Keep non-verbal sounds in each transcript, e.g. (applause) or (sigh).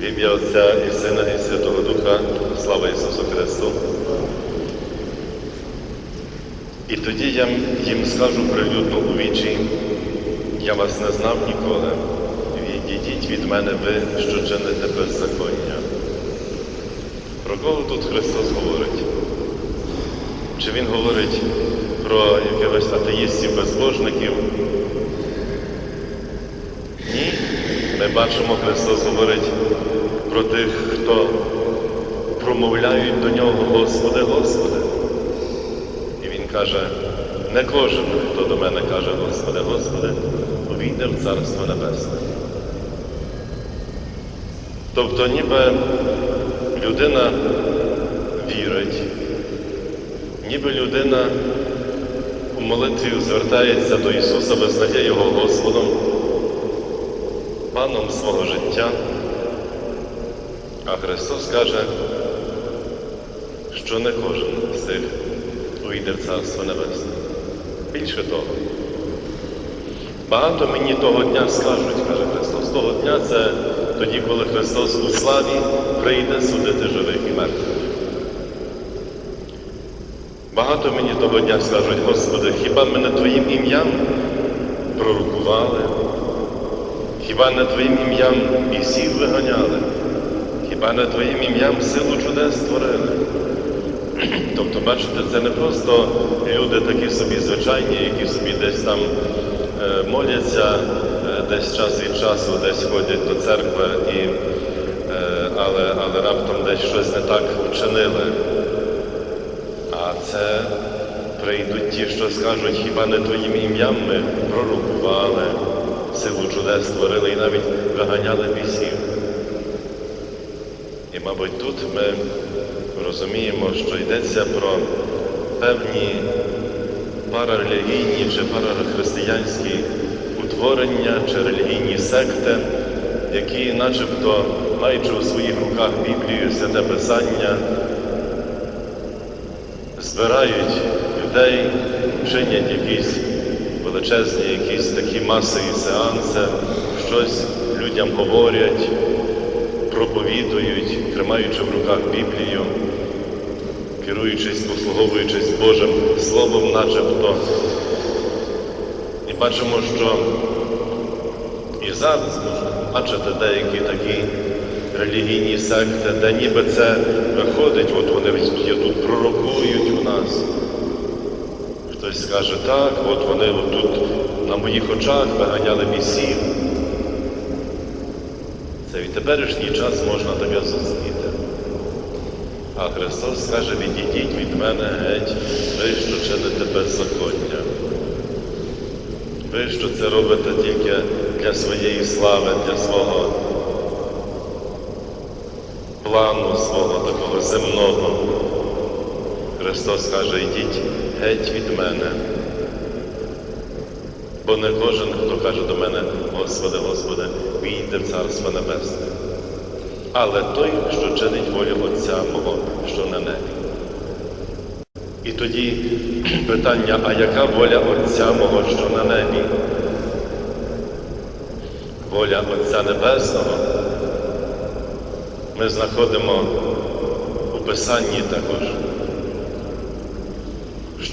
В ім'я Отця і Сина, і Святого Духа, слава Ісусу Христу. І тоді я їм скажу прилюдно у вічі, я вас не знав ніколи. Відійдіть від мене ви, що чините беззаконня. Про кого тут Христос говорить? Чи Він говорить про якихось атеїстів, Ми бачимо, Христос говорить про тих, хто промовляють до нього, Господи, Господи. І Він каже, не кожен, хто до мене каже, Господи, Господи, увійде в Царство Небесне. Тобто ніби людина вірить, ніби людина у молитві звертається до Ісуса, визнає Його Господом, паном свого життя. А Христос каже, що не кожен з цих увійде в Царство Небесне. Більше того, багато мені того дня скажуть, каже Христос. Того дня це тоді, коли Христос у славі прийде судити живих і мертвих. Багато мені того дня скажуть, Господи, хіба ми не Твоїм ім'ям пророкували? Хіба не Твоїм ім'ям бісів виганяли? Хіба не Твоїм ім'ям силу чудес створили? (clears throat) Тобто, бачите, це не просто люди такі собі звичайні, які собі десь там е, моляться, е, десь час від часу, десь ходять до церкви, і, е, але, але раптом десь щось не так вчинили. А це прийдуть ті, що скажуть, хіба не твоїм ім'ям ми пророкували, силу чудес створили і навіть виганяли бісів. І, мабуть, тут ми розуміємо, що йдеться про певні парарелігійні чи парахристиянські утворення чи релігійні секти, які начебто, маючи у своїх руках Біблію, святе Писання, збирають людей, чинять якісь величезні, якісь такі масові сеанси, щось людям говорять, проповідують, тримаючи в руках Біблію, керуючись, послуговуючись Божим Словом, начебто. І бачимо, що і зараз можна бачити деякі такі релігійні секти, де ніби це виходить, от вони тут пророкують у нас. Хтось скаже, так, от вони тут на моїх очах виганяли бісів. Це в теперішній час можна таке зустріти. А Христос скаже, відійдіть від мене геть, ви, що чините беззаконня. Ви, що це робите тільки для своєї слави, для свого плану, свого такого земного. Христос каже, йдіть геть від мене. Бо не кожен, хто каже до мене, Господи, Господи, війде в Царство Небесне. Але той, що чинить волю Отця мого, що на небі. І тоді питання, а яка воля Отця мого, що на небі? Воля Отця Небесного ми знаходимо у Писанні також,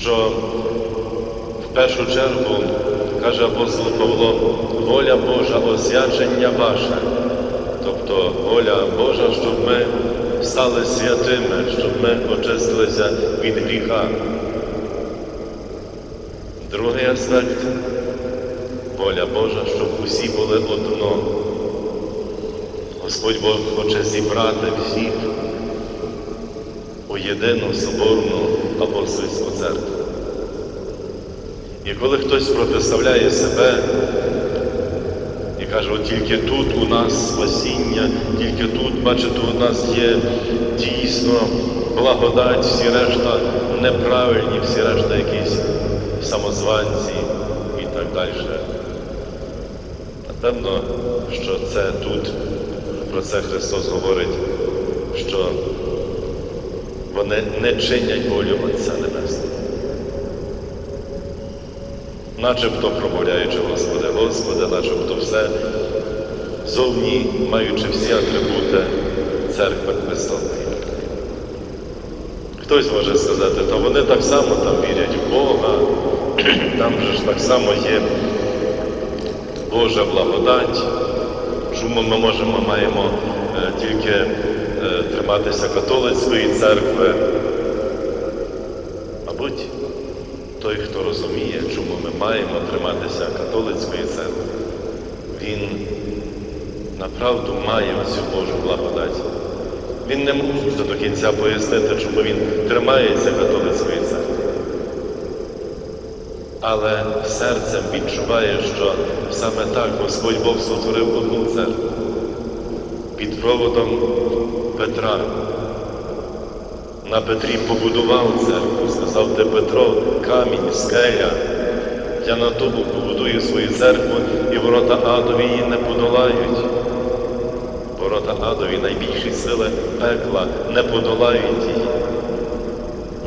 що в першу чергу, каже апостол Павло, воля Божа, освячення ваше, тобто воля Божа, щоб ми стали святими, щоб ми очистилися від гріха. Другий аспект воля Божа, щоб усі були одно. Господь Бог хоче зібрати всіх у єдину соборну апостольську церкву. І коли хтось протиставляє себе і каже, от тільки тут у нас спасіння, тільки тут, бачите, у нас є дійсно благодать, всі решта неправильні, всі решта якісь самозванці і так далі. Напевно, що це тут, про це Христос говорить, що вони не чинять волю Отця Небесного. Начебто промовляючи Господи, Господи, начебто все зовні маючи всі атрибути церкви Христової. Хтось може сказати, та вони так само там вірять в Бога, (clears throat) там же ж так само є Божа благодать. Чому ми можемо, маємо е, тільки е, триматися католицької церкви? Мабуть, той, хто розуміє, чому ми маємо триматися католицької церкви, він направду має цю Божу благодать. Він не може до кінця пояснити, чому він тримається католицької церкви. Але серцем відчуває, що саме так Господь Бог сотворив одну церкву під проводом Петра. На Петрі побудував церкву, сказав, де Петро, камінь, скеля. Я на тобі побудую свою церкву, і ворота адові її не подолають. Ворота адові найбільші сили пекла не подолають її.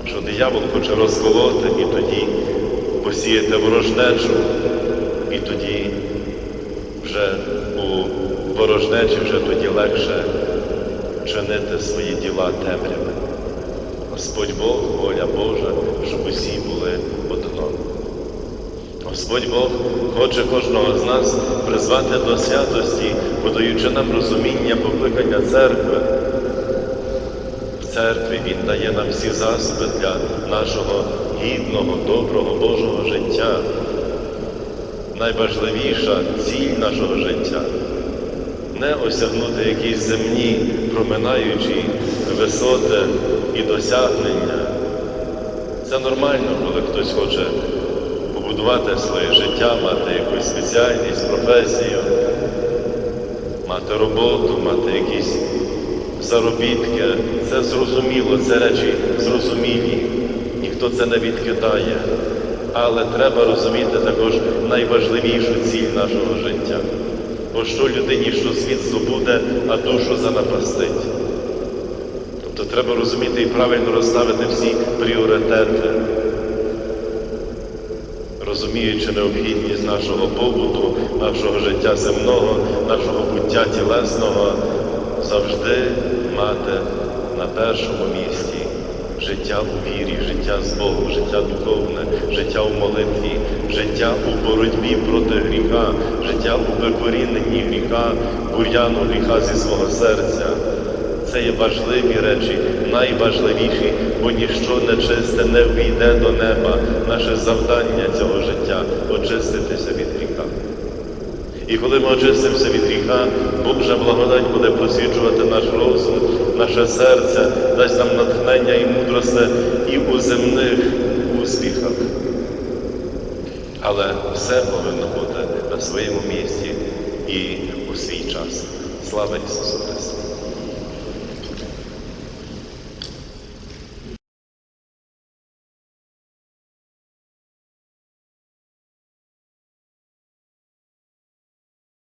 Що диявол хоче розколоти і тоді посіяти ворожнечу, і тоді вже у ворожнечі вже тоді легше чинити свої діла темряви. Господь Бог, воля Божа, щоб усі були одно. Господь Бог хоче кожного з нас призвати до святості, подаючи нам розуміння покликання церкви. В церкві Він дає нам всі засоби для нашого гідного, доброго Божого життя. Найважливіша ціль нашого життя не осягнути якісь земні, проминаючі висоти і досягнення. Це нормально, коли хтось хоче побудувати своє життя, мати якусь спеціальність, професію, мати роботу, мати якісь заробітки. Це зрозуміло, це речі зрозумілі. Ніхто це не відкидає. Але треба розуміти також найважливішу ціль нашого життя. Бо що людині, що світ здобуде, а душу занапастить. Тобто треба розуміти і правильно розставити всі пріоритети, розуміючи необхідність нашого побуту, нашого життя земного, нашого буття тілесного, завжди мати на першому місці життя у вірі, життя з Богом, життя духовне, життя у молитві, життя у боротьбі проти гріха, життя у викоріненні гріха, бур'яну гріха зі свого серця. Це є важливі речі, найважливіші, бо ніщо нечисте не війде до неба. Наше завдання цього життя очиститися від гріха. І коли ми очистимося від гріха, Божа благодать буде просвічувати наш розум, наше серце, дасть нам натхнення і мудрості і у земних успіхах. Але все повинно бути на своєму місці і у свій час. Слава Ісусу Христу!